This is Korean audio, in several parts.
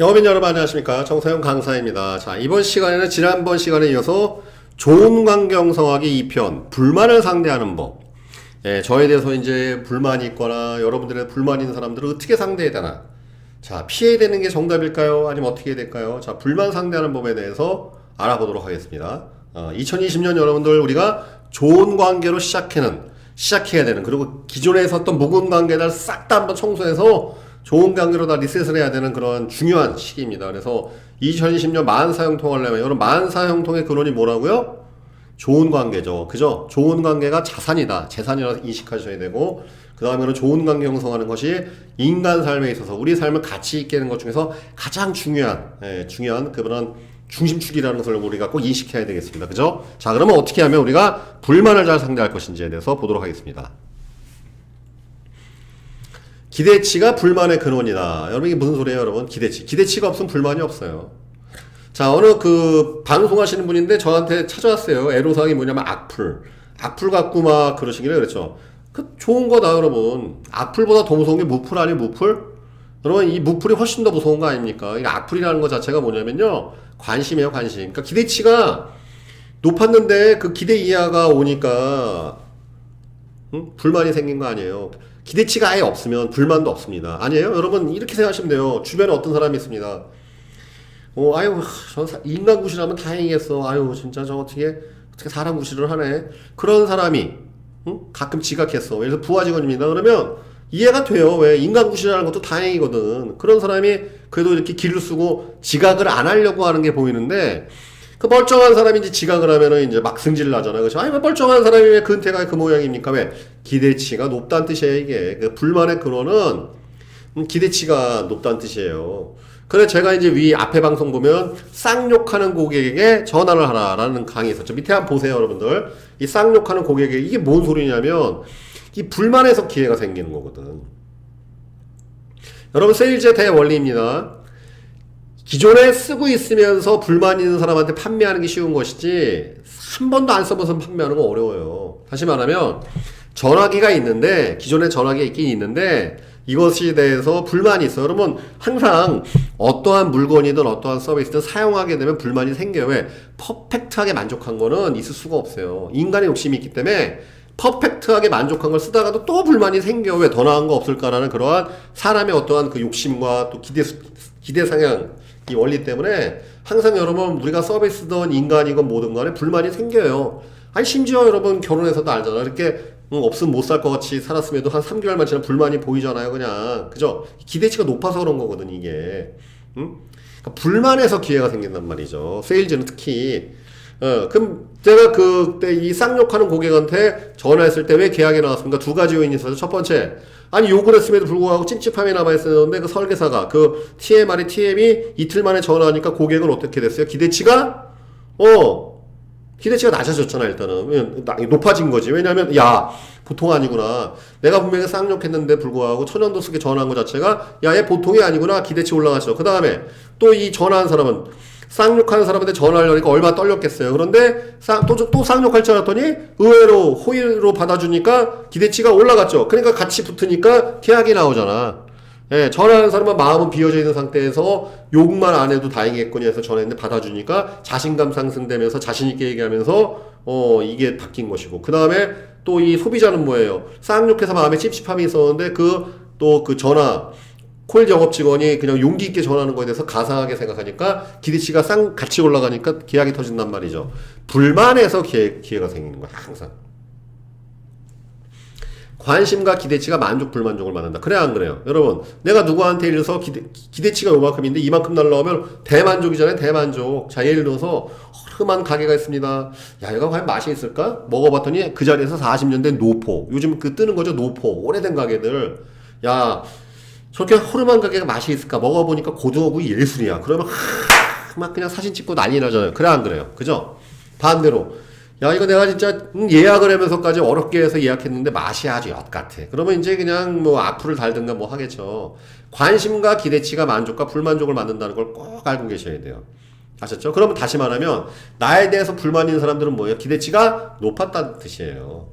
영업인 여러분 안녕하십니까? 정세영 강사입니다. 자 이번 시간에는 지난번 시간에 이어서 좋은 관계 형성하기 2편 불만을 상대하는 법. 예, 저에 대해서 이제 불만이 있거나 여러분들의 불만 있는 사람들을 어떻게 상대해야 되나. 자 피해야 되는 게 정답일까요? 아니면 어떻게 해야 될까요? 자 불만 상대하는 법에 대해서 알아보도록 하겠습니다. 어, 2020년 여러분들 우리가 좋은 관계로 시작하는 시작해야 되는 그리고 기존에 있었던 묵은 관계들 싹다 한번 청소해서 좋은 관계로 다 리셋을 해야 되는 그런 중요한 시기입니다. 그래서 2020년 만사형통을 내면 여러분 만사형통의 근원이 뭐라고요? 좋은 관계죠. 그죠? 좋은 관계가 자산이다. 재산이라 인식하셔야 되고 그 다음에는 좋은 관계 형성하는 것이 인간 삶에 있어서 우리 삶을 가치 있게 하는 것 중에서 가장 중요한 예, 중요한 그런 중심축이라는 것을 우리가 꼭 인식해야 되겠습니다. 그죠? 자, 그러면 어떻게 하면 우리가 불만을 잘 상대할 것인지에 대해서 보도록 하겠습니다. 기대치가 불만의 근원이다. 여러분 이게 무슨 소리예요, 여러분? 기대치. 기대치가 없으면 불만이 없어요. 자, 어느 그 방송하시는 분인데 저한테 찾아왔어요. 애로사항이 뭐냐면 악플. 악플 갖고 막 그러시길래 그랬죠. 그 좋은 거다, 여러분. 악플보다 더 무서운 게 무플 아니 무플? 여러분 이 무플이 훨씬 더 무서운 거 아닙니까? 이 악플이라는 것 자체가 뭐냐면요. 관심이에요, 관심. 그러니까 기대치가 높았는데 그 기대 이하가 오니까 응? 불만이 생긴 거 아니에요. 기대치가 아예 없으면 불만도 없습니다. 아니에요? 여러분 이렇게 생각하시면 돼요. 주변에 어떤 사람이 있습니다. 어, 아유, 저 사- 인간 구실하면 다행이겠어. 아유, 진짜 저 어떻게 어떻게 사람 구실을 하네. 그런 사람이 응? 가끔 지각했어. 예를 들어 부하 직원입니다. 그러면 이해가 돼요. 왜 인간 구실하는 것도 다행이거든. 그런 사람이 그래도 이렇게 길을 쓰고 지각을 안 하려고 하는 게 보이는데 그 멀쩡한 이제 지각을 하면은 이제 막 승질 나잖아. 그렇죠? 아니, 왜 멀쩡한 사람이 왜 근태가 그 모양입니까? 왜? 기대치가 높다는 뜻이에요, 이게. 그 불만의 근원은 음, 기대치가 높다는 뜻이에요. 그래, 제가 이제 위 앞에 방송 보면 쌍욕하는 고객에게 전화를 하라라는 강의 있었죠. 밑에 한번 보세요, 여러분들. 이 쌍욕하는 고객에게 이게 뭔 소리냐면 이 불만에서 기회가 생기는 거거든. 여러분, 세일즈의 대원리입니다. 기존에 쓰고 있으면서 불만 있는 사람한테 판매하는 게 쉬운 것이지 한 번도 안 써봐서 판매하는 건 어려워요. 다시 말하면 전화기가 있는데 기존에 전화기가 있긴 있는데 이것에 대해서 불만이 있어요. 그러면 항상 어떠한 물건이든 어떠한 서비스든 사용하게 되면 불만이 생겨요. 왜? 퍼펙트하게 만족한 거는 있을 수가 없어요. 인간의 욕심이 있기 때문에 퍼펙트하게 만족한 걸 쓰다가도 또 불만이 생겨. 왜 더 나은 거 없을까라는 그러한 사람의 어떠한 그 욕심과 또 기대, 수- 기대 상향, 이 원리 때문에 항상 여러분 우리가 서비스든 인간이건 뭐든 간에 불만이 생겨요. 아니 심지어 여러분 결혼해서도 알잖아. 이렇게 응, 없으면 못 살 것 같이 살았음에도 한 3개월만 지나면 불만이 보이잖아요. 그냥 그죠? 기대치가 높아서 그런 거거든 이게. 응? 그러니까 불만에서 기회가 생긴단 말이죠. 세일즈는 특히. 어, 그럼 제가 그때 이 쌍욕하는 고객한테 전화했을 때 왜 계약이 나왔습니까? 두 가지 요인이 있어서 첫 번째, 아니 욕을 했음에도 불구하고 찝찝함이 남아있었는데 그 설계사가 그 TMR이 TM이 이틀 만에 전화하니까 고객은 어떻게 됐어요? 기대치가? 어 기대치가 낮아졌잖아 일단은. 높아진 거지. 왜냐면 야 보통 아니구나. 내가 분명히 쌍욕했는데 불구하고 천연도 쓰게 전화한 것 자체가 야 얘 보통이 아니구나. 기대치 올라갔어 그 다음에 또 이 전화한 사람은 쌍욕하는 사람한테 전화를 하니까 얼마나 떨렸겠어요 그런데 쌍, 또, 또 쌍욕할 줄 알았더니 의외로 호의로 받아주니까 기대치가 올라갔죠 그러니까 같이 붙으니까 계약이 나오잖아 예, 전화하는 사람은 마음은 비어져 있는 상태에서 욕만 안 해도 다행이겠거니 해서 전화했는데 받아주니까 자신감 상승되면서 자신있게 얘기하면서 어, 이게 바뀐 것이고. 그 다음에 또 이 소비자는 뭐예요? 쌍욕해서 마음에 찝찝함이 있었는데 그 또 그 전화, 콜 영업 직원이 그냥 용기 있게 전화하는 거에 대해서 가상하게 생각하니까 기대치가 쌍 같이 올라가니까 계약이 터진단 말이죠. 불만에서 기회, 기회가 생기는 거야, 항상. 관심과 기대치가 만족 불만족을 만든다. 그래 안 그래요? 여러분, 내가 누구한테 들어서 기대, 기대치가 요만큼인데 이만큼 날라오면 대만족이잖아요. 대만족. 자, 예를 들어서 허름한 가게가 있습니다. 야, 이거 과연 맛이 있을까? 먹어봤더니 그 자리에서 40년 된 노포. 요즘 그 뜨는 거죠. 노포. 오래된 가게들. 야, 저렇게 허름한 가게가 맛이 있을까? 먹어보니까 고등어구이 예술이야. 그러면 하, 막 그냥 사진 찍고 난리 나잖아요. 그래 안 그래요? 그죠? 반대로 야 이거 내가 진짜 음, 예약을 하면서까지 어렵게 해서 예약했는데 맛이 아주 엿 같아. 그러면 이제 그냥 뭐 악플을 달든가 뭐 하겠죠. 관심과 기대치가 만족과 불만족을 만든다는 걸 꼭 알고 계셔야 돼요. 아셨죠? 그러면 다시 말하면 나에 대해서 불만 있는 사람들은 뭐예요? 기대치가 높았다는 뜻이에요.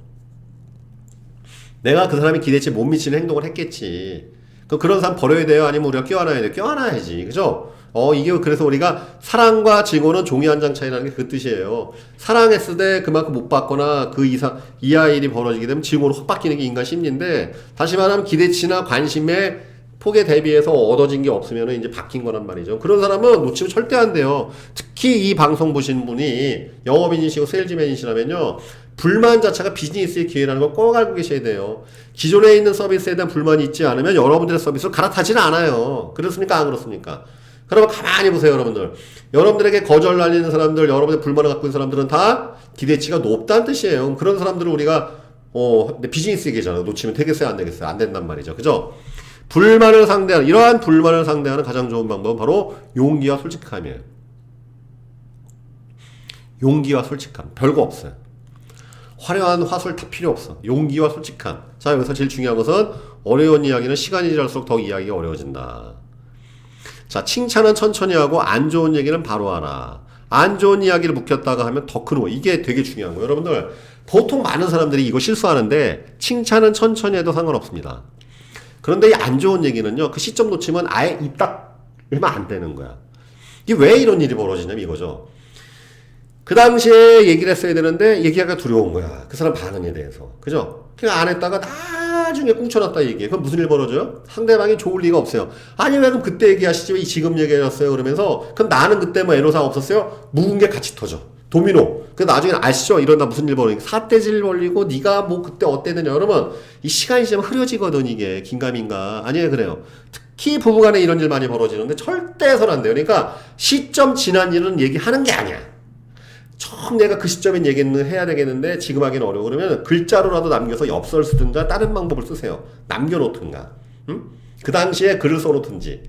내가 그 사람이 기대치에 못 미치는 행동을 했겠지. 그 그런 사람 버려야 돼요? 아니면 우리가 껴안아야 돼요? 껴안아야지. 그죠? 어, 이게 그래서 우리가 사랑과 증오는 종이 한 장 차이라는 게 그 뜻이에요. 사랑했을 때 그만큼 못 받거나 그 이상, 이하 일이 벌어지게 되면 증오로 확 바뀌는 게 인간 심리인데, 다시 말하면 기대치나 관심에 폭에 대비해서 얻어진 게 없으면 이제 바뀐 거란 말이죠. 그런 사람은 놓치면 절대 안 돼요. 특히 이 방송 보신 분이 영업인이시고 세일즈맨이시라면요. 불만 자체가 비즈니스의 기회라는 걸 꼭 알고 계셔야 돼요. 기존에 있는 서비스에 대한 불만이 있지 않으면 여러분들의 서비스를 갈아타지는 않아요. 그렇습니까? 안 그렇습니까? 그러면 가만히 보세요, 여러분들. 여러분들에게 거절 날리는 사람들, 여러분의 불만을 갖고 있는 사람들은 다 기대치가 높다는 뜻이에요. 그런 사람들을 우리가, 어, 비즈니스 얘기잖아요. 놓치면 되겠어요, 안 되겠어요? 안 된단 말이죠. 그죠? 불만을 상대하는, 이러한 불만을 상대하는 가장 좋은 방법은 바로 용기와 솔직함이에요. 용기와 솔직함. 별거 없어요. 화려한 화술 다 필요 없어. 용기와 솔직함. 자, 여기서 제일 중요한 것은 어려운 이야기는 시간이 지날수록 더 이야기가 어려워진다. 자, 칭찬은 천천히 하고 안 좋은 얘기는 바로 하라. 안 좋은 이야기를 묵혔다가 하면 더큰 거. 이게 되게 중요한 거예요. 여러분들, 보통 많은 사람들이 이거 실수하는데 칭찬은 천천히 해도 상관없습니다. 그런데 이 안 좋은 얘기는요, 그 시점 놓치면 아예 입딱 열면 안 되는 거야. 이게 왜 이런 일이 벌어지냐면 이거죠. 그 당시에 얘기를 했어야 되는데 얘기하기가 두려운 거야. 그 사람 반응에 대해서. 그죠? 그냥 안 했다가 나중에 꿍쳐놨다 얘기해. 그럼 무슨 일 벌어져요? 상대방이 좋을 리가 없어요. 아니, 왜 그럼 그때 얘기하시지? 왜 지금 얘기하셨어요? 그러면서, 그럼 나는 그때 뭐 애로사항 없었어요? 묵은 게 같이 터져. 도미노. 그 나중에 아시죠? 이러다 무슨 일 벌어지고 사태질 벌리고 네가 뭐 그때 어땠느냐. 여러분, 이 시간이 지금 흐려지거든, 이게. 긴가민가. 아니에요, 그래요. 특히 부부간에 이런 일 많이 벌어지는데 절대 해서는 안 돼요. 그러니까 시점 지난 일은 얘기하는 게 아니야. 처음 내가 그 시점엔 얘기는 해야 되겠는데 지금 하기는 어려워 그러면 글자로라도 남겨서 엽서를 쓰든가 다른 방법을 쓰세요. 남겨놓든가. 응? 그 당시에 글을 써놓든지.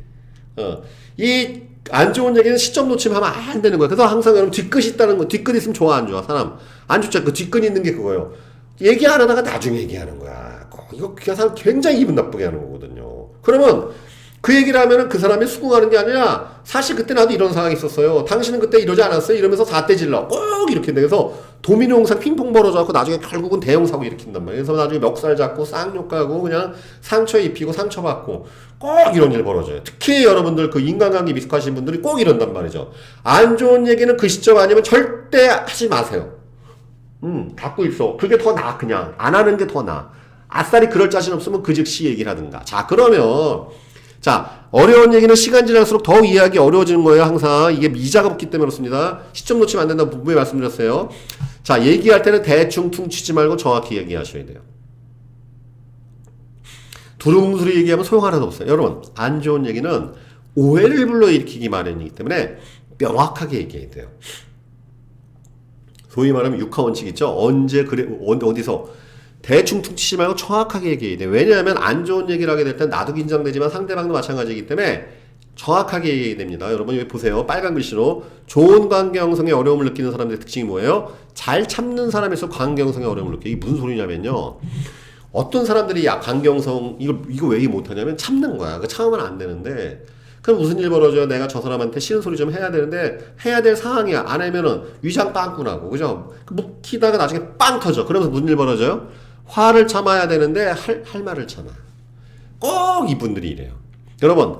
어. 이 안 좋은 얘기는 시점 놓치면 하면 안 되는 거야. 그래서 항상 여러분 뒷끝이 있다는 거, 뒷끝 있으면 좋아, 안 좋아? 사람. 안 좋죠. 그 뒷끝 있는 게 그거예요. 얘기 안 하다가 나중에 얘기하는 거야. 꼭 이거 그 사람 굉장히 기분 나쁘게 하는 거거든요. 그러면 그 얘기를 하면은 그 사람이 수긍하는 게 아니라 사실 그때 나도 이런 상황이 있었어요. 당신은 그때 이러지 않았어요? 이러면서 사태질러. 꼭 이렇게 돼서 도미노 영상 핑퐁 벌어져갖고 나중에 결국은 대형 사고 일으킨단 말이에요. 그래서 나중에 멱살 잡고 쌍욕 가고 그냥 상처 입히고 상처 받고 꼭 이런 일 벌어져요. 특히 여러분들 그 인간관계 미숙하신 분들이 꼭 이런단 말이죠. 안 좋은 얘기는 그 시점 아니면 절대 하지 마세요. 음, 갖고 있어. 그게 더 나아, 그냥. 안 하는 게 더 나아. 아싸리 그럴 자신 없으면 그 즉시 얘기를 하든가. 자, 그러면, 자, 어려운 얘기는 시간 지날수록 더욱 이해하기 어려워지는 거예요, 항상. 이게 미자가 붙기 때문에 그렇습니다. 시점 놓치면 안 된다고 분명히 말씀드렸어요. 자, 얘기할 때는 대충 퉁치지 말고 정확히 얘기하셔야 돼요. 두루뭉술이 얘기하면 소용 하나도 없어요. 여러분, 안 좋은 얘기는 오해를 불러일으키기 마련이기 때문에 명확하게 얘기해야 돼요. 소위 말하면 육하 원칙 있죠? 언제 그래 어- 어디서 대충 툭치지 말고 정확하게 얘기해야 돼. 왜냐하면 안 좋은 얘기를 하게 될때 나도 긴장되지만 상대방도 마찬가지이기 때문에 정확하게 얘기해야 됩니다. 여러분 여기 보세요. 빨간 글씨로 좋은 관계 형성에 어려움을 느끼는 사람들의 특징이 뭐예요? 잘 참는 사람에서 관계 형성에 어려움을 느껴. 이게 무슨 소리냐면요. 어떤 사람들이 야 관계 형성 이거 이거 왜 못하냐면 참는 거야. 그 참으면 안 되는데 그럼 무슨 일 벌어져요? 내가 저 사람한테 싫은 소리 좀 해야 되는데 해야 될 상황이야. 안 하면은 위장 빵꾸나고 그죠? 그 묵히다가 나중에 빵 터져. 그러면서 무슨 일 벌어져요? 화를 참아야 되는데 할, 할 말을 참아. 꼭 이분들이 이래요. 여러분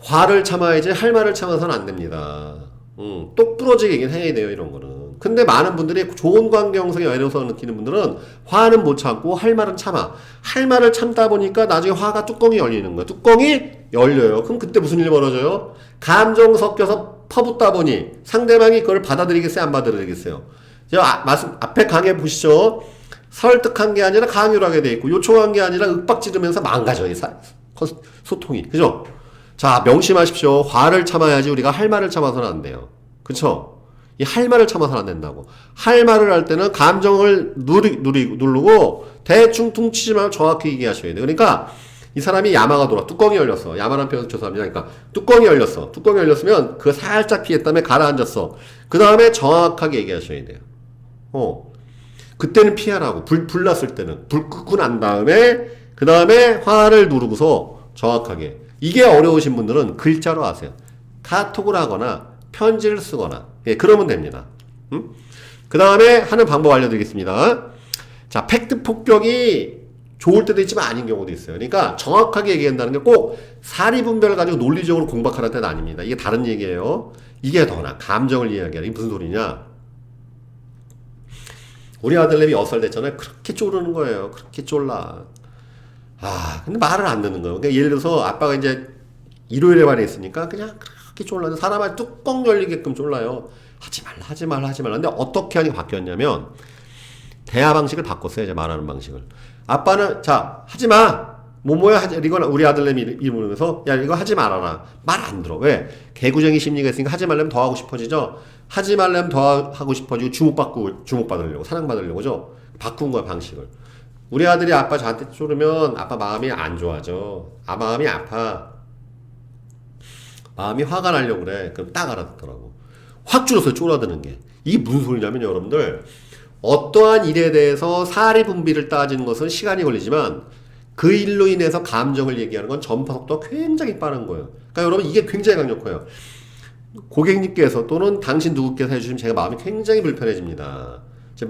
화를 참아야지 할 말을 참아서는 안 됩니다. 음, 똑 부러지게 얘기는 해야 돼요, 이런 거는. 근데 많은 분들이 좋은 관계 형성에 어려서 느끼는 분들은 화는 못 참고 할 말은 참아. 할 말을 참다 보니까 나중에 화가 뚜껑이 열리는 거야. 뚜껑이 열려요. 그럼 그때 무슨 일이 벌어져요? 감정 섞여서 퍼붓다 보니 상대방이 그걸 받아들이겠어요? 안 받아들이겠어요? 제가 아, 말씀, 앞에 강의 보시죠. 설득한 게 아니라 강요를 하게 돼 있고 요청한 게 아니라 윽박지르면서 망가져, 이 사, 커- 소통이. 그죠? 자, 명심하십시오. 화를 참아야지 우리가 할 말을 참아서는 안 돼요. 그쵸? 이 할 말을 참아서는 안 된다고. 할 말을 할 때는 감정을 누리, 누리, 누르고 대충 퉁치지 말고 정확히 얘기하셔야 돼요. 그러니까 이 사람이 야마가 돌아. 뚜껑이 열렸어. 야마란 표현 죄송합니다. 그러니까 뚜껑이 열렸어. 뚜껑이 열렸으면 그 살짝 피했다음에 가라앉았어. 그 다음에 정확하게 얘기하셔야 돼요. 어. 그때는 피하라고. 불, 불 났을 때는. 불 끄고 난 다음에, 그 다음에 화를 누르고서 정확하게. 이게 어려우신 분들은 글자로 하세요. 카톡을 하거나 편지를 쓰거나. 예, 그러면 됩니다. 그 다음에 하는 방법 알려드리겠습니다. 자, 팩트 폭격이 좋을 때도 있지만 아닌 경우도 있어요. 그러니까 정확하게 얘기한다는 게 꼭 사리 분별을 가지고 논리적으로 공박하는 때는 아닙니다. 이게 다른 얘기예요. 이게 더 나. 감정을 이야기하는 게 무슨 소리냐? 우리 아들내미 6살 됐잖아요. 그렇게 쪼르는 거예요. 그렇게 쫄라. 아, 근데 말을 안 듣는 거예요. 그러니까 예를 들어서 아빠가 이제 일요일에 반에 있으니까 그냥 그렇게 쫄라요. 사람을 뚜껑 열리게끔 쫄라요. 하지 말라, 하지 말라, 하지 말라. 근데 어떻게 하니 바뀌었냐면 대화 방식을 바꿨어요. 이제 말하는 방식을. 아빠는 자 하지 마. 뭐뭐야 하지 이건 우리 아들내미 이러면서 야 이거 하지 말아라. 말 안 들어. 왜? 개구쟁이 심리가 있으니까 하지 말려면 더 하고 싶어지죠. 하지 말려면 더 하고 싶어지고 주목받고 주목받으려고 사랑받으려고죠. 바꾼 거야 방식을. 우리 아들이 아빠 저한테 쪼르면 아빠 마음이 안 좋아져. 아 마음이 아파. 마음이 화가 나려고 그래. 그럼 딱 알아듣더라고. 확 줄어서 쫄아드는 게. 이게 무슨 소리냐면 여러분들 어떠한 일에 대해서 사리 분비를 따지는 것은 시간이 걸리지만 그 일로 인해서 감정을 얘기하는 건 전파 속도가 굉장히 빠른 거예요. 그러니까 여러분 이게 굉장히 강력해요. 고객님께서 또는 당신 누구께서 해주시면 제가 마음이 굉장히 불편해집니다.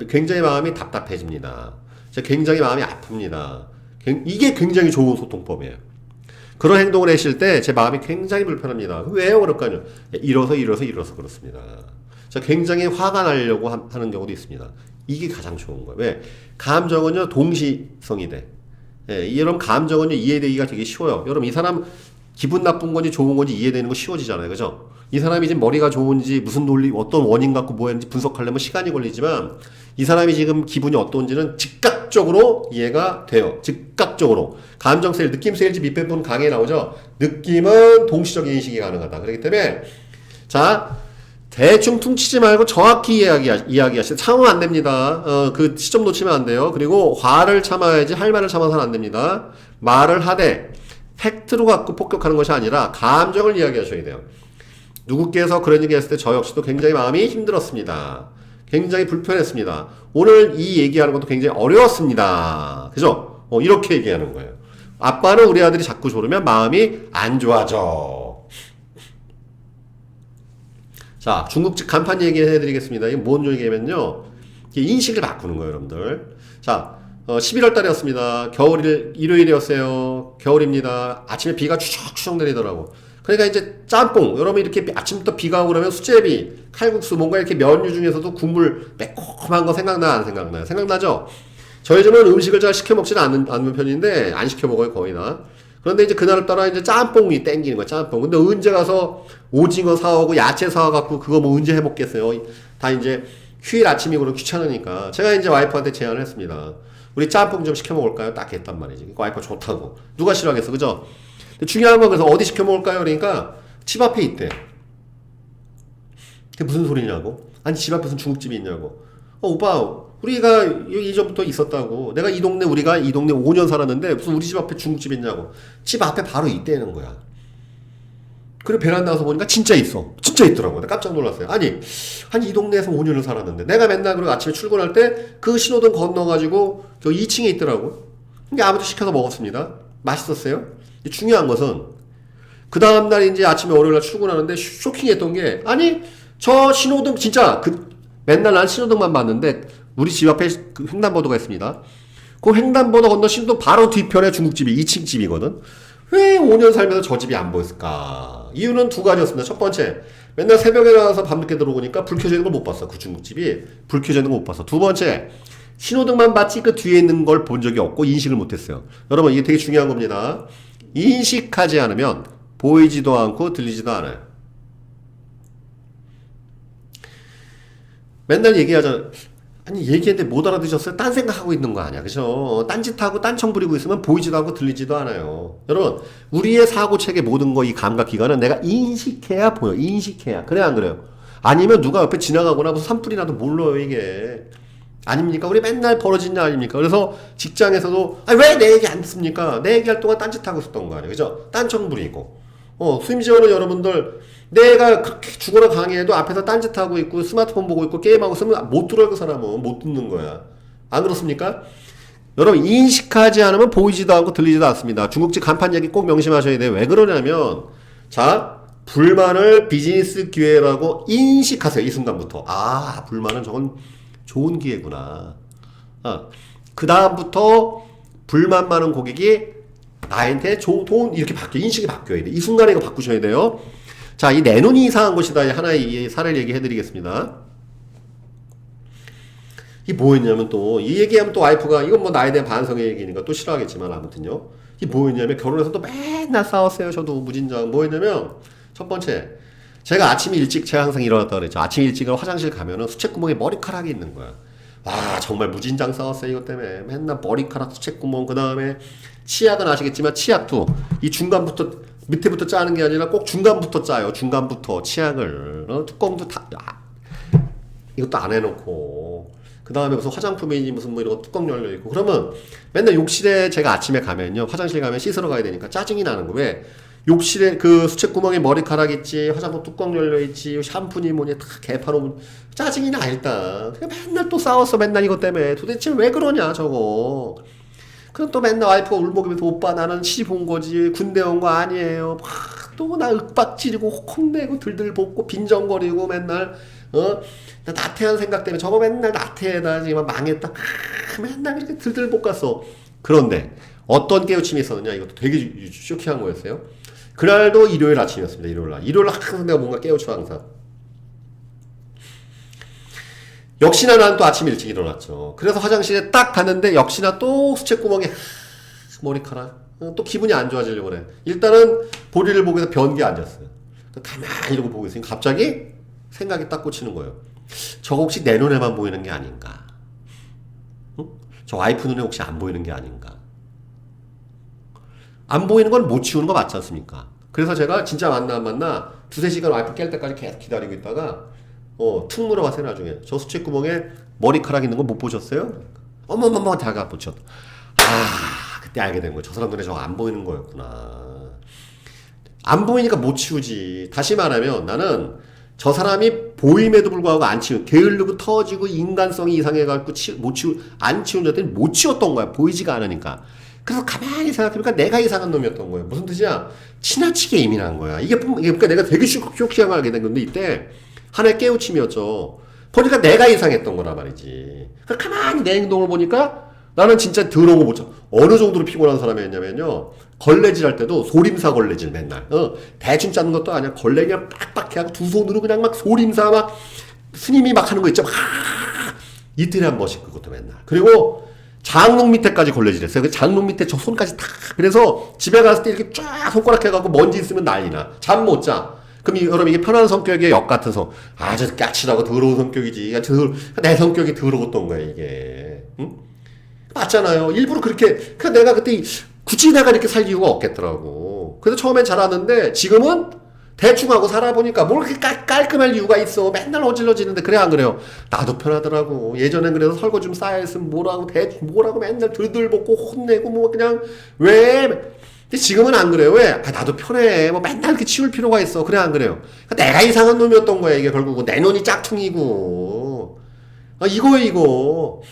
굉장히 마음이 답답해집니다. 굉장히 마음이 아픕니다. 굉- 이게 굉장히 좋은 소통법이에요. 그런 행동을 하실 때 제 마음이 굉장히 불편합니다. 왜요? 그럴까요? 이러서 이러서 이러서 그렇습니다. 굉장히 화가 나려고 함- 하는 경우도 있습니다. 이게 가장 좋은 거예요. 왜? 감정은요 동시성이 돼. 예, 이런 감정은요 이해되기가 되게 쉬워요. 여러분 이 사람 기분 나쁜 건지 좋은 건지 이해되는 거 쉬워지잖아요. 그죠? 이 사람이 지금 머리가 좋은지 무슨 논리 어떤 원인 갖고 뭐 했는지 분석하려면 시간이 걸리지만 이 사람이 지금 기분이 어떤지는 즉각적으로 이해가 돼요. 즉각적으로. 감정 세일, 느낌 세일지 밑에 분 강의에 나오죠. 느낌은 동시적 인식이 가능하다. 그렇기 때문에 자 대충 퉁치지 말고 정확히 이야기 이야기하시. 참으면 안 됩니다. 어, 그 시점 놓치면 안 돼요. 그리고 화를 참아야지 할 말을 참아서는 안 됩니다. 말을 하되 팩트로 갖고 폭격하는 것이 아니라 감정을 이야기하셔야 돼요. 누구께서 그런 얘기 했을 때 저 역시도 굉장히 마음이 힘들었습니다. 굉장히 불편했습니다. 오늘 이 얘기하는 것도 굉장히 어려웠습니다. 그죠? 어, 이렇게 얘기하는 거예요. 아빠는 우리 아들이 자꾸 졸으면 마음이 안 좋아져. 자, 중국집 간판 얘기해 드리겠습니다. 이게 뭔 얘기냐면요. 인식을 바꾸는 거예요, 여러분들. 자, 어, 11월 달이었습니다. 겨울일, 일요일이었어요. 겨울입니다. 아침에 비가 추적추적 내리더라고. 그러니까 이제 짬뽕. 여러분 이렇게 않침부터 비가 오고 그러면 수제비, 칼국수, 뭔가 이렇게 면류 중에서도 국물 매콤한 거 생각나, 안 생각나요? 생각나죠? 저희 집은 음식을 잘 시켜 먹지는 않는, 않는 편인데, 안 시켜 먹어요, 거의 다. 그런데 이제 그날을 따라 이제 짬뽕이 땡기는 거야, 짬뽕. 근데 언제 가서 오징어 사오고 야채 사와갖고 그거 뭐 언제 해먹겠어요? 다 이제 휴일 아침이고 그럼 귀찮으니까. 제가 이제 와이프한테 제안을 했습니다. 우리 짬뽕 좀 시켜 먹을까요? 딱 했단 말이지. 그 와이프가 좋다고. 누가 싫어하겠어, 그죠? 중요한 건 그래서 어디 시켜 먹을까요? 그러니까 집 앞에 있대. 그게 무슨 소리냐고? 아니 집 앞에 무슨 중국집이 있냐고? 어 오빠 우리가 이전부터 있었다고. 내가 이 동네 우리가 이 동네 5년 살았는데 무슨 우리 집 앞에 중국집이 있냐고. 집 앞에 바로 있대는 거야. 그리고 베란다 가서 보니까 진짜 있어. 진짜 있더라고. 내가 깜짝 놀랐어요. 아니, 아니 이 동네에서 5년을 살았는데 내가 맨날 그리고 아침에 출근할 때 그 신호등 건너가지고 저 2층에 있더라고. 그러니까 아무도 시켜서 먹었습니다. 맛있었어요. 근데 중요한 것은 그 다음 날 이제 아침에 월요일 날 출근하는데 쇼- 쇼킹했던 게 아니 저 신호등 진짜 그 맨날 난 신호등만 봤는데 우리 집 앞에 그 횡단보도가 있습니다. 그 횡단보도 건너 신호등 바로 뒤편에 중국집이 2층 집이거든. 왜 5년 살면서 저 집이 안 보였을까? 이유는 두 가지였습니다. 첫 번째, 맨날 새벽에 나와서 밤늦게 들어오니까 불 켜져 있는 걸 못 봤어. 그 중국집이 불 켜져 있는 걸 못 봤어. 두 번째, 신호등만 봤지 그 뒤에 있는 걸 본 적이 없고 인식을 못 했어요. 여러분 이게 되게 중요한 겁니다. 인식하지 않으면 보이지도 않고 들리지도 않아요. 맨날 얘기하잖아. 아니 얘기했는데 못 알아듣셨어요? 딴 생각하고 있는 거 아니야 그죠? 딴짓하고 딴청 부리고 있으면 보이지도 않고 들리지도 않아요 여러분 우리의 사고체계 모든 거 이 감각기관은 내가 인식해야 보여 인식해야 그래 안 그래요? 아니면 누가 옆에 지나가거나 무슨 산불이 나도 몰라요 이게 아닙니까? 우리 맨날 벌어진 일 아닙니까? 그래서 직장에서도 아 왜 내 얘기 안 듣습니까? 내 얘기할 동안 딴짓하고 있었던 거 아니에요 그죠? 딴청 부리고 어 수임지원은 여러분들 내가 죽어라 강의해도 앞에서 딴짓하고 있고 스마트폰 보고 있고 게임하고 있으면 못 들어요 그 사람은 못 듣는 거야. 안 그렇습니까? 여러분 인식하지 않으면 보이지도 않고 들리지도 않습니다. 중국집 간판 얘기 꼭 명심하셔야 돼요. 왜 그러냐면 자 불만을 비즈니스 기회라고 인식하세요 이 순간부터. 아 불만은 저건 좋은 기회구나. 아, 그 다음부터 불만 많은 고객이 나한테 조, 돈 이렇게 바뀌어. 인식이 바뀌어야 돼. 이 순간에 이거 바꾸셔야 돼요. 자, 이 내 눈이 이상한 것이다. 하나의 이 사례를 얘기해 드리겠습니다. 이 뭐였냐면 또 이 얘기하면 또 와이프가 이건 뭐 나에 대한 반성의 얘기니까 또 싫어하겠지만 아무튼요. 이 뭐였냐면 결혼해서 또 맨날 싸웠어요. 저도 무진장 뭐였냐면 첫 번째 제가 아침 일찍 제가 항상 일어났다 그랬죠. 아침 일찍 화장실 가면은 수채구멍에 머리카락이 있는 거야. 와 정말 무진장 싸웠어요 이것 때문에 맨날 머리카락 수채구멍 그 다음에 치약은 아시겠지만 치약도 이 중간부터 밑에부터 짜는 게 아니라 꼭 중간부터 짜요. 중간부터 치약을. 어, 뚜껑도 다 아, 이것도 안 해놓고. 그 다음에 무슨 화장품이니 무슨 뭐 이런 거 뚜껑 열려 있고. 그러면 맨날 욕실에 제가 아침에 가면요. 화장실 가면 씻으러 가야 되니까 짜증이 나는 거 왜? 욕실에 그 수채구멍에 머리카락 있지 화장품 뚜껑 열려 있지 샴푸니 뭐니 다 개파놓으면 짜증이 나 일단. 맨날 또 싸웠어 맨날 이것 때문에 도대체 왜 그러냐 저거 그럼 또 맨날 와이프가 울먹이면서 오빠 나는 시집 온 거지 군대 온 거 아니에요. 막또나 윽박지르고 혼내고 들들 볶고 빈정거리고 맨날 어? 나 나태한 생각 때문에 저거 맨날 나태해다 지금 망했다. 아, 맨날 이렇게 들들 볶았어. 그런데 어떤 깨우침이 있었느냐? 이것도 되게 쇼킹한 거였어요. 그날도 일요일 아침이었습니다 일요일 날. 일요일 날 항상 내가 뭔가 깨우쳐 항상 역시나 나는 또 아침 일찍 일어났죠. 그래서 화장실에 딱 갔는데 역시나 또 수채구멍에 머리카락. 어, 또 기분이 안 좋아지려고 그래. 일단은 보리를 보고 서 변기에 앉았어요. 가만히 이러고 보고 있으니 갑자기 생각이 딱 꽂히는 거예요. 저거 혹시 내 눈에만 보이는 게 아닌가? 응? 저 와이프 눈에 혹시 안 보이는 게 아닌가? 안 보이는 건 못 치우는 거 맞지 않습니까? 그래서 제가 진짜 만나 안 만나 두세 시간 와이프 깰 때까지 계속 기다리고 있다가 어, 툭 물어봤어요, 나중에. 저 수채구멍에 머리카락 있는 거 못 보셨어요? 어머머머, 다가 보셨. 아, 그때 알게 된 거예요. 저 사람 눈에 저거 안 보이는 거였구나. 안 보이니까 못 치우지. 다시 말하면 나는 저 사람이 보임에도 불구하고 안 치우, 게을르고 터지고 인간성이 이상해갖고 치, 못 치우, 안 치운 자들이 못 치웠던 거야. 보이지가 않으니까. 그래서 가만히 생각해보니까 내가 이상한 놈이었던 거예요. 무슨 뜻이야? 지나치게 예민한 거야. 이게, 그러니까 내가 되게 쇼, 알게 된 건데, 이때 하나의 깨우침이었죠. 보니까 내가 이상했던 거란 말이지. 그러니까 가만히 내 행동을 보니까 나는 진짜 더러운 거못 참. 어느 정도로 피곤한 사람이었냐면요. 걸레질 할 때도 소림사 걸레질 맨날. 어, 대충 짜는 것도 아니야. 걸레 그냥 빡빡해 하고 두 손으로 그냥 막 소림사 막 스님이 막 하는 거 있죠. 막 이틀에 한 번씩 그것도 맨날. 그리고 장롱 밑에까지 걸레질 했어요. 그 장롱 밑에 저 손까지 다. 그래서 집에 갔을 때 이렇게 쫙 손가락 해갖고 먼지 있으면 난리나. 잠 못 자. 그럼 이, 여러분 이게 편한 성격의 역 같은 성. 아주 까칠하고 더러운 성격이지. 더, 내 성격이 더러웠던 거야 이게. 응? 맞잖아요. 일부러 그렇게. 그 내가 그때 굳이 내가 이렇게 살 이유가 없겠더라고. 그래서 처음엔 잘하는데 지금은 대충 하고 살아보니까 뭘 그렇게 깔, 깔끔할 이유가 있어. 맨날 어질러지는데 그래 안 그래요? 나도 편하더라고. 예전엔 그래서 설거지 좀 쌓여 있으면 뭐라고 대충 뭐라고 맨날 들들볶고 혼내고 뭐 그냥 왜 근데 지금은 안 그래요. 왜? 아, 나도 편해. 뭐 맨날 이렇게 치울 필요가 있어. 그래, 안 그래요? 그러니까 내가 이상한 놈이었던 거야, 이게 결국은. 내 눈이 짝퉁이고. 아, 이거예요, 이거.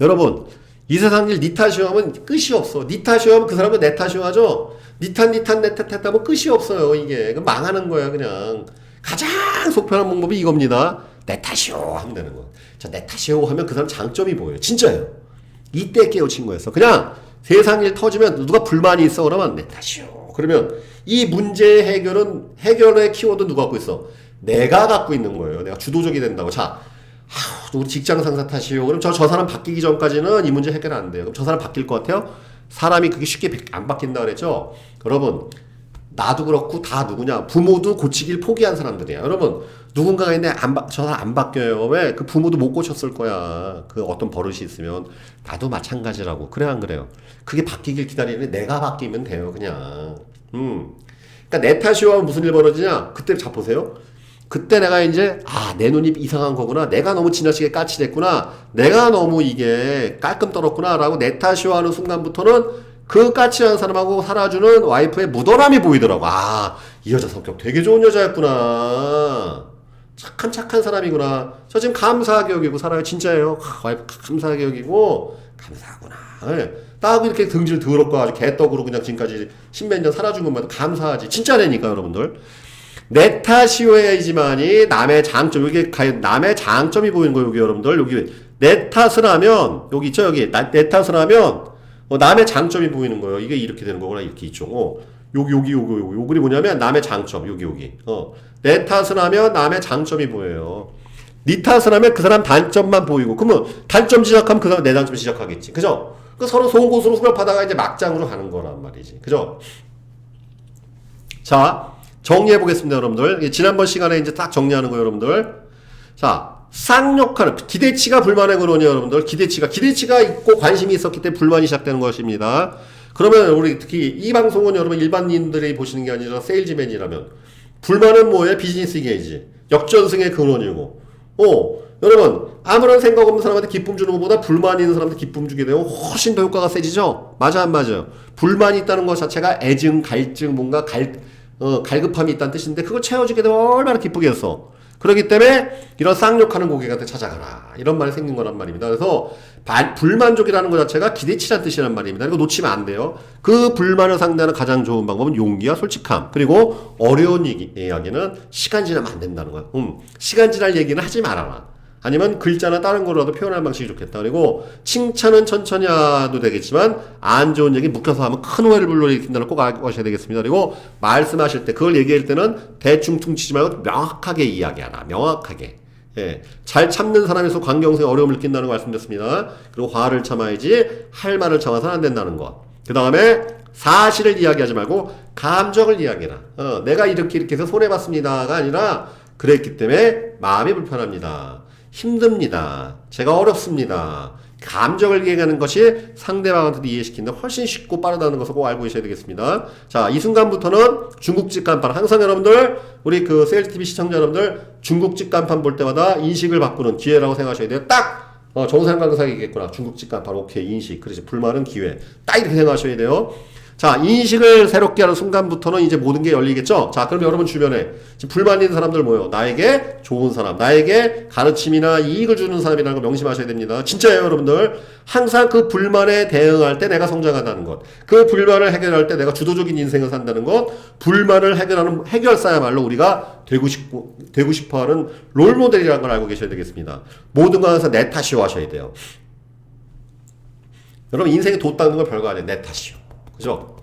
여러분, 이 세상 일 니 탓이요 하면 끝이 없어. 니 탓이요 하면 그 사람은 내 탓이요 하죠? 니 탓, 니 탓, 내 탓, 내 탓하면 끝이 없어요, 이게. 그 망하는 거야, 그냥. 가장 속편한 방법이 이겁니다. 내 탓이요 하면 되는 거. 자, 내 탓이요 하면 그 사람 장점이 보여요. 진짜예요. 이때 깨우친 거였어. 그냥 세상 일 터지면 누가 불만이 있어 그러면 내 탓이요. 그러면 이 문제 해결은 해결의 키워드 누가 갖고 있어? 내가 갖고 있는 거예요. 내가 주도적이 된다고. 자, 아우, 우리 직장 상사 탓이요. 그럼 저, 저 사람 바뀌기 전까지는 이 문제 해결 안 돼요. 그럼 저 사람 바뀔 것 같아요? 사람이 그게 쉽게 안 바뀐다 그랬죠? 여러분, 나도 그렇고 다 누구냐? 부모도 고치길 포기한 사람들이야. 여러분, 누군가가 있는데 안, 바, 저 사람 안 바뀌어요. 왜? 그 부모도 못 고쳤을 거야. 그 어떤 버릇이 있으면. 나도 마찬가지라고. 그래, 안 그래요? 그게 바뀌길 기다리는데 내가 바뀌면 돼요, 그냥. 음. 그러니까 내 탓이와 무슨 일 벌어지냐? 그때 자 보세요. 그때 내가 이제 아 내 눈이 이상한 거구나 내가 너무 지나치게 까칠했구나 내가 너무 이게 깔끔 떨었구나라고 내 탓이와 하는 순간부터는 그 까칠한 사람하고 살아주는 와이프의 무던함이 보이더라고 아 이 여자 성격 되게 좋은 여자였구나 착한 착한 사람이구나. 저 지금 여기고 살아요. 진짜예요? 여기고. 감사하구나. 네. 딱 이렇게 등질 더럽고 아주 개떡으로 그냥 지금까지 십몇 년 살아준 것만 감사하지. 진짜라니까 여러분들. 내 탓이어야지만이 남의 장점. 이게 남의 장점이 보이는 거예요 여기 여러분들. 여기 내 탓을 하면 여기 있죠 여기? 나, 내 탓을 하면 어, 남의 장점이 보이는 거예요. 이게 이렇게 되는 거구나 이렇게 있죠. 어, 여기 여기 여기 여기 요 글이 뭐냐면 남의 장점 여기 여기 어, 내 탓을 하면 남의 장점이 보여요. 네 탓을 하면 그 사람 단점만 보이고 그러면 단점 지적하면 그 사람 내 단점 지적하겠지. 그죠? 그 서로 송곳으로 수렵하다가 이제 막장으로 가는 거란 말이지. 그죠? 자, 정리해 보겠습니다, 여러분들. 예, 지난번 시간에 이제 딱 정리하는 거예요, 여러분들. 자, 쌍욕하는 기대치가 불만의 근원이에요, 여러분들. 기대치가 기대치가 있고 관심이 있었기 때문에 불만이 시작되는 것입니다. 그러면 우리 특히 이 방송은 여러분 일반인들이 보시는 게 아니라 세일즈맨이라면 불만은 뭐예요? 비즈니스 게이지. 역전승의 근원이고. 어, 여러분 아무런 생각 없는 사람한테 기쁨 주는 것보다 불만 있는 사람한테 기쁨 주게 되면 훨씬 더 효과가 세지죠. 맞아 안 맞아요? 불만이 있다는 것 자체가 애증, 갈증, 뭔가 갈 어, 갈급함이 있다는 뜻인데 그걸 채워주게 되면 얼마나 기쁘겠어. 그렇기 때문에 이런 쌍욕하는 고객한테 찾아가라 이런 말이 생긴 거란 말입니다. 그래서 반- 불만족이라는 것 자체가 기대치란 뜻이란 말입니다. 이거 놓치면 안 돼요. 그 불만을 상대하는 가장 좋은 방법은 용기와 솔직함 그리고 어려운 얘기, 이야기는 시간 지나면 안 된다는 거야. 음, 시간 지날 얘기는 하지 말아라. 아니면 글자나 다른 거라도 표현하는 방식이 좋겠다. 그리고 칭찬은 천천히 해도 되겠지만 안 좋은 얘기 묵혀서 하면 큰 오해를 불러일으킨다는 꼭 가셔야 되겠습니다. 그리고 말씀하실 때 그걸 얘기할 때는 대충 퉁치지 말고 명확하게 이야기하라. 명확하게. 예. 잘 참는 사람에서 관경성에 어려움을 느낀다는 거 말씀드렸습니다. 그리고 화를 참아야지 할 말을 참아서는 안 된다는 것. 그 다음에 사실을 이야기하지 말고 감정을 이야기해라. 어, 내가 이렇게 이렇게 해서 손해봤습니다가 아니라 그랬기 때문에 마음이 불편합니다. 힘듭니다. 제가 어렵습니다. 감정을 이해하는 것이 상대방한테도 이해시키는데 훨씬 쉽고 빠르다는 것을 꼭 알고 계셔야 되겠습니다. 자, 이 순간부터는 중국집 간판. 항상 여러분들, 우리 그 세일TV 시청자 여러분들, 중국집 간판 볼 때마다 인식을 바꾸는 기회라고 생각하셔야 돼요. 딱! 어, 정상 강사이겠구나. 중국집 간판. 오케이. 인식. 그렇지. 불만은 기회. 딱 이렇게 생각하셔야 돼요. 자, 인식을 새롭게 하는 순간부터는 이제 모든 게 열리겠죠? 자, 그럼 여러분 주변에 지금 불만 있는 사람들 뭐예요? 나에게 좋은 사람, 나에게 가르침이나 이익을 주는 사람이라는 걸 명심하셔야 됩니다. 진짜예요, 여러분들. 항상 그 불만에 대응할 때 내가 성장한다는 것. 그 불만을 해결할 때 내가 주도적인 인생을 산다는 것. 불만을 해결하는 해결사야말로 우리가 되고 싶고, 되고 싶어 하는 롤 모델이라는 걸 알고 계셔야 되겠습니다. 모든 거 항상 내 탓이요 하셔야 돼요. 여러분, 인생에 돛 닦는 건 별거 아니에요. 내 탓이요. 그죠?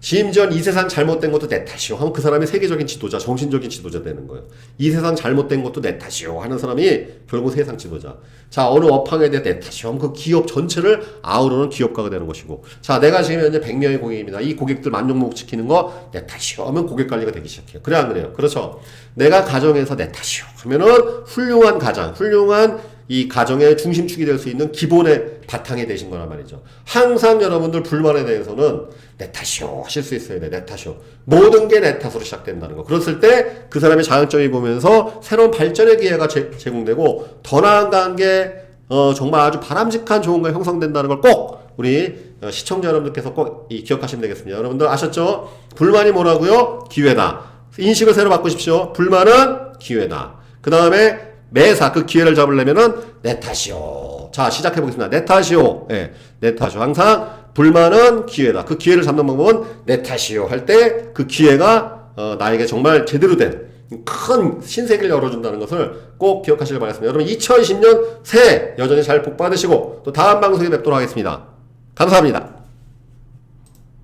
심지어 이 세상 잘못된 것도 내 탓이요. 하면 그 사람이 세계적인 지도자, 정신적인 지도자 되는 거예요. 이 세상 잘못된 것도 내 탓이요. 하는 사람이 결국 세상 지도자. 자, 어느 업황에 대해 내 탓이요. 하면 그 기업 전체를 아우르는 기업가가 되는 것이고. 자, 내가 지금 현재 100명의 고객입니다. 이 고객들 만족목 지키는 거 내 탓이요. 하면 고객 관리가 되기 시작해요. 그래, 안 그래요? 그렇죠. 내가 가정에서 내 탓이요. 하면은 훌륭한 가장, 훌륭한 이 가정의 중심축이 될 수 있는 기본의 바탕이 되신 거란 말이죠. 항상 여러분들 불만에 대해서는 내 탓이요 하실 수 있어야 돼. 내 탓이요. 모든 게 내 탓으로 시작된다는 거. 그랬을 때 그 사람의 장점이 보면서 새로운 발전의 기회가 제, 제공되고 더 나은 관계 어, 정말 아주 바람직한 좋은 거 형성된다는 걸 꼭 우리 어, 시청자 여러분들께서 꼭 이 기억하시면 되겠습니다. 여러분들 아셨죠? 불만이 뭐라고요? 기회다. 인식을 새로 바꾸십시오. 불만은 기회다. 그 다음에 매사 그 기회를 잡으려면은 내 탓이요. 자, 시작해 보겠습니다. 내 탓이요. 예, 내 탓이요. 항상 불만은 기회다. 그 기회를 잡는 방법은 내 탓이요. 할 때 그 기회가 어, 나에게 정말 제대로 된 큰 신세계를 열어준다는 것을 꼭 기억하시길 바라겠습니다. 여러분 2020년 새해 여전히 잘 복 받으시고 또 다음 방송에 뵙도록 하겠습니다. 감사합니다.